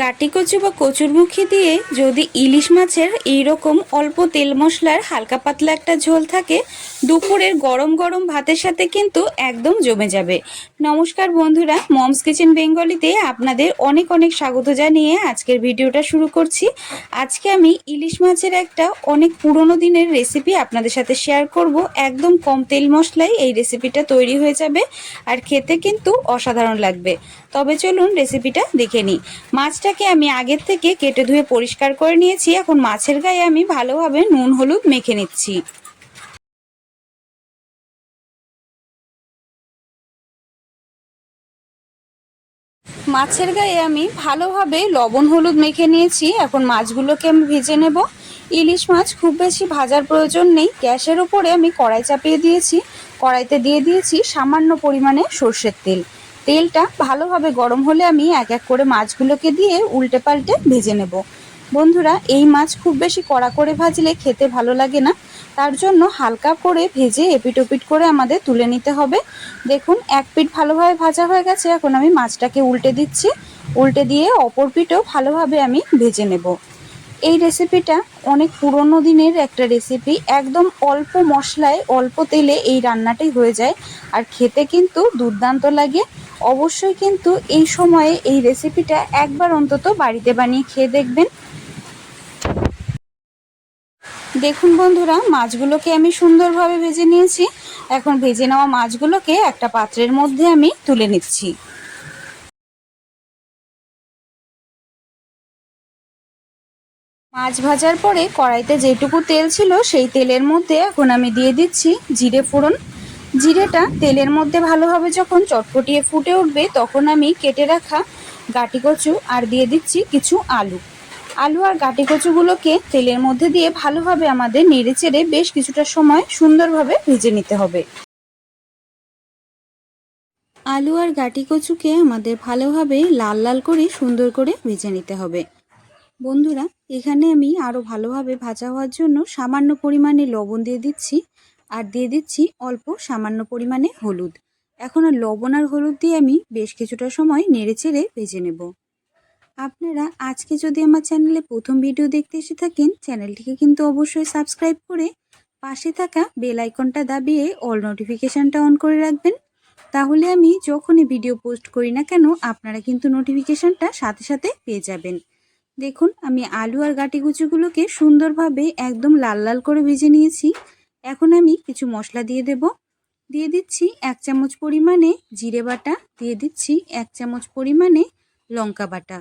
গাটি কচু বা কচুরমুখী দিয়ে যদি ইলিশ মাছের এইরকম অল্প তেল মশলার হালকা পাতলা একটা ঝোল থাকে, দুপুরের গরম গরম ভাতের সাথে কিন্তু একদম জমে যাবে। নমস্কার বন্ধুরা, মমস কিচেন বেঙ্গলিতে আপনাদের অনেক অনেক স্বাগত জানিয়ে আজকের ভিডিওটা শুরু করছি। আজকে আমি ইলিশ মাছের একটা অনেক পুরনো দিনের রেসিপি আপনাদের সাথে শেয়ার করব। একদম কম তেল মশলায় এই রেসিপিটা তৈরি হয়ে যাবে আর খেতে কিন্তু অসাধারণ লাগবে। তবে চলুন রেসিপিটা দেখে নিই। মাছটাকে আমি আগের থেকে কেটে ধুয়ে পরিষ্কার করে নিয়েছি। এখন মাছের গায়ে আমি ভালোভাবে নুন, হলুদ মেখে নিচ্ছি। মাছের গায়ে আমি ভালোভাবে লবণ, হলুদ মেখে নিয়েছি। এখন মাছগুলোকে আমি ভেজে নেব। ইলিশ মাছ খুব বেশি ভাজার প্রয়োজন নেই। গ্যাসের উপরে আমি কড়াই চাপিয়ে দিয়েছি। কড়াইতে দিয়ে দিয়েছি সামান্য পরিমাণে সর্ষের তেল। তেলটা ভালোভাবে গরম হলে আমি এক এক করে মাছগুলোকে দিয়ে উল্টে পাল্টে ভেজে নেব। বন্ধুরা, এই মাছ খুব বেশি কড়া করে ভাজলে খেতে ভালো লাগে না। তার জন্য হালকা করে ভেজে এপিট ওপিট করে আমাদের তুলে নিতে হবে। দেখুন, এক পিঠ ভালোভাবে ভাজা হয়ে গেছে। এখন আমি মাছটাকে উল্টে দিচ্ছি। উল্টে দিয়ে অপর পিঠও ভালোভাবে আমি ভেজে নেব। এই রেসিপিটা অনেক পুরনো দিনের একটা রেসিপি। একদম অল্প মশলায় অল্প তেলে এই রান্নাটাই হয়ে যায়। আর খেতে কিন্তু দুর্দান্ত লাগে। অবশ্যই কিন্তু এই সময়ে এই রেসিপিটা একবার অন্তত বাড়িতে বানিয়ে খেয়ে দেখবেন। দেখুন বন্ধুরা, মাছগুলোকে আমি সুন্দরভাবে ভেজে নিয়েছি। এখন ভেজে নেওয়া মাছগুলোকে একটা পাত্রের মধ্যে আমি তুলে নিচ্ছি। মাছ ভাজার পরে কড়াইতে যেটুকু তেল ছিল সেই তেলের মধ্যে এখন আমি দিয়ে দিচ্ছি জিরে ফোড়ন। জিরেটা তেলের মধ্যে ভালোভাবে যখন চটপটিয়ে ফুটে উঠবে, তখন আমি কেটে রাখা গাটি কচু আর দিয়ে দিচ্ছি কিছু আলু। আলু আর গাটি কচুগুলোকে তেলের মধ্যে দিয়ে ভালোভাবে আমাদের নেড়ে চেড়ে বেশ কিছুটা সময় সুন্দরভাবে ভেজে নিতে হবে। আলু আর গাটি কচুকে আমাদের ভালোভাবে লাল লাল করে সুন্দর করে ভেজে নিতে হবে। বন্ধুরা, এখানে আমি আরও ভালোভাবে ভাজা হওয়ার জন্য সামান্য পরিমাণে লবণ দিয়ে দিচ্ছি। আর দিয়ে দিচ্ছি অল্প সামান্য পরিমাণে হলুদ। এখন আর লবণ আর হলুদ দিয়ে আমি বেশ কিছুটা সময় নেড়ে চেড়ে ভেজে নেব। আপনারা আজকে যদি আমার চ্যানেলে প্রথম ভিডিও দেখতে এসে থাকেন, চ্যানেলটিকে কিন্তু অবশ্যই সাবস্ক্রাইব করে পাশে থাকা বেল আইকনটা দাবিয়ে অল নোটিফিকেশানটা অন করে রাখবেন। তাহলে আমি যখনই ভিডিও পোস্ট করি না কেন, আপনারা কিন্তু নোটিফিকেশানটা সাথে সাথে পেয়ে যাবেন। দেখুন, আমি আলু আর গাটি সুন্দরভাবে একদম লাল লাল করে ভেজে নিয়েছি। এখন আমি কিছু মশলা দিয়ে দেব। দিয়ে দিচ্ছি এক চামচ পরিমাণে জিরে বাটা, দিয়ে দিচ্ছি এক চামচ পরিমাণে লঙ্কা বাটা।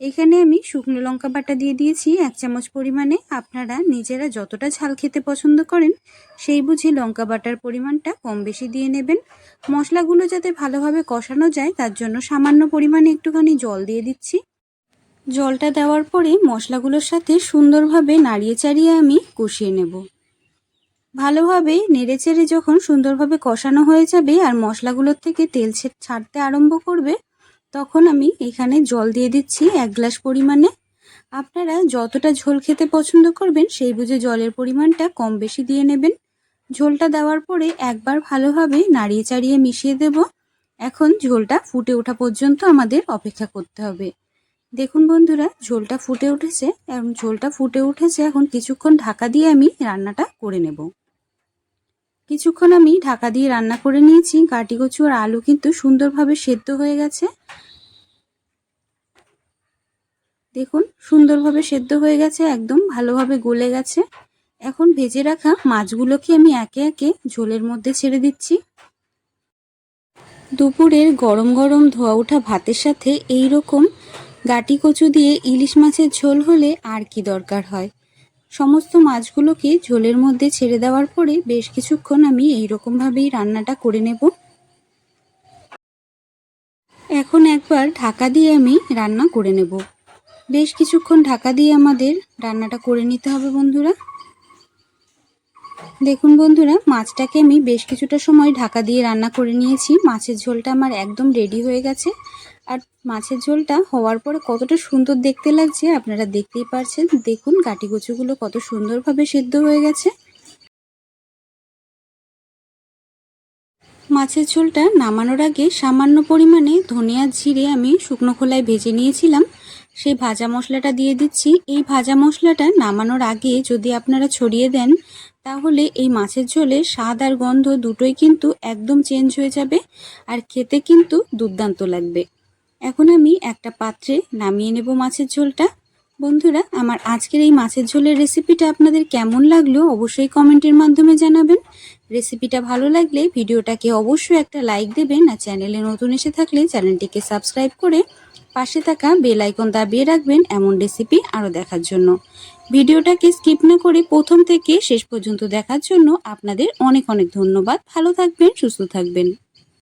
এখানে আমি শুকনো লঙ্কা বাটা দিয়ে দিয়েছি, এক চামচ পরিমাণে। আপনারা নিজেরা যতটা ঝাল খেতে পছন্দ করেন, সেই বুঝে লঙ্কা বাটার পরিমাণটা কম বেশি দিয়ে নেবেন। মশলাগুলো যাতে ভালোভাবে কষানো যায়, তার জন্য সামান্য পরিমাণে একটুখানি জল দিয়ে দিচ্ছি। জলটা দেওয়ার পরে মশলাগুলোর সাথে সুন্দরভাবে নাড়িয়ে চাড়িয়ে আমি কষিয়ে নেব। ভালোভাবে নেড়ে চেড়ে যখন সুন্দরভাবে কষানো হয়ে যাবে আর মশলাগুলোর থেকে তেল ছাড়তে আরম্ভ করবে, তখন আমি এখানে জল দিয়ে দিচ্ছি এক গ্লাস পরিমাণে। আপনারা যতটা ঝোল খেতে পছন্দ করবেন সেই বুঝে জলের পরিমাণটা কম বেশি দিয়ে নেবেন। ঝোলটা দেওয়ার পরে একবার ভালোভাবে নাড়িয়ে চাড়িয়ে মিশিয়ে দেব। এখন ঝোলটা ফুটে ওঠা পর্যন্ত আমাদের অপেক্ষা করতে হবে। দেখুন বন্ধুরা, ঝোলটা ফুটে উঠেছে। এবং ঝোলটা ফুটে উঠেছে, এখন কিছুক্ষণ ঢাকা দিয়ে আমি রান্নাটা করে নেব। কিছুক্ষণ আমি ঢাকা দিয়ে রান্না করে নিয়েছি। গাটি কচু আর আলু কিন্তু সুন্দরভাবে সেদ্ধ হয়ে গেছে। দেখুন, সুন্দরভাবে সেদ্ধ হয়ে গেছে, একদম ভালোভাবে গলে গেছে। এখন ভেজে রাখা মাছগুলোকে আমি একে একে ঝোলের মধ্যে ছেড়ে দিচ্ছি। দুপুরের গরম গরম ধোয়া ওঠা ভাতের সাথে এই রকম গাটি কচু দিয়ে ইলিশ মাছের ঝোল হলে আর কি দরকার হয়? সমস্ত মাছগুলোকে ঝোলের মধ্যে ছেড়ে দেওয়ার পরে বেশ কিছুক্ষণ আমি এই রকমভাবেই রান্নাটা করে নেব। এখন একবার ঢাকা দিয়ে আমি রান্না করে নেব। বেশ কিছুক্ষণ ঢাকা দিয়ে আমাদের রান্নাটা করে নিতে হবে বন্ধুরা। দেখুন বন্ধুরা, মাছটাকে আমি বেশ কিছুটা সময় ঢাকা দিয়ে রান্না করে নিয়েছি। মাছের ঝোলটা আমার একদম রেডি হয়ে গেছে। আর মাছের ঝোলটা হওয়ার পরে কতটা সুন্দর দেখতে লাগছে, আপনারা দেখতেই পারছেন। দেখুন গাটি কচুগুলো কত সুন্দরভাবে সেদ্ধ হয়ে গেছে। মাছের ঝোলটা নামানোর আগে সামান্য পরিমাণে ধনিয়া জিরে আমি শুকনো খোলায় ভেজে নিয়েছিলাম। সেই ভাজা মশলাটা দিয়ে দিচ্ছি। এই ভাজা মশলাটা নামানোর আগে যদি আপনারা ছড়িয়ে দেন, তাহলে এই মাছের ঝোলে স্বাদ আর গন্ধ দুটোই কিন্তু একদম চেঞ্জ হয়ে যাবে। আর খেতে কিন্তু দুর্দান্ত লাগবে। এখন আমি একটা পাত্রে নামিয়ে নেব মাছের ঝোলটা। বন্ধুরা, আমার আজকের এই মাছের ঝোলের রেসিপিটা আপনাদের কেমন লাগল অবশ্যই কমেন্টের মাধ্যমে জানাবেন। রেসিপিটা ভালো লাগলে ভিডিওটাকে অবশ্যই একটা লাইক দেবেন আর চ্যানেলে নতুন এসে থাকলে চ্যানেলটিকে সাবস্ক্রাইব করে পাশে থাকা বেল আইকন দাবিয়ে রাখবেন এমন রেসিপি আরও দেখার জন্য। ভিডিওটাকে স্কিপ না করে প্রথম থেকে শেষ পর্যন্ত দেখার জন্য আপনাদের অনেক অনেক ধন্যবাদ। ভালো থাকবেন, সুস্থ থাকবেন।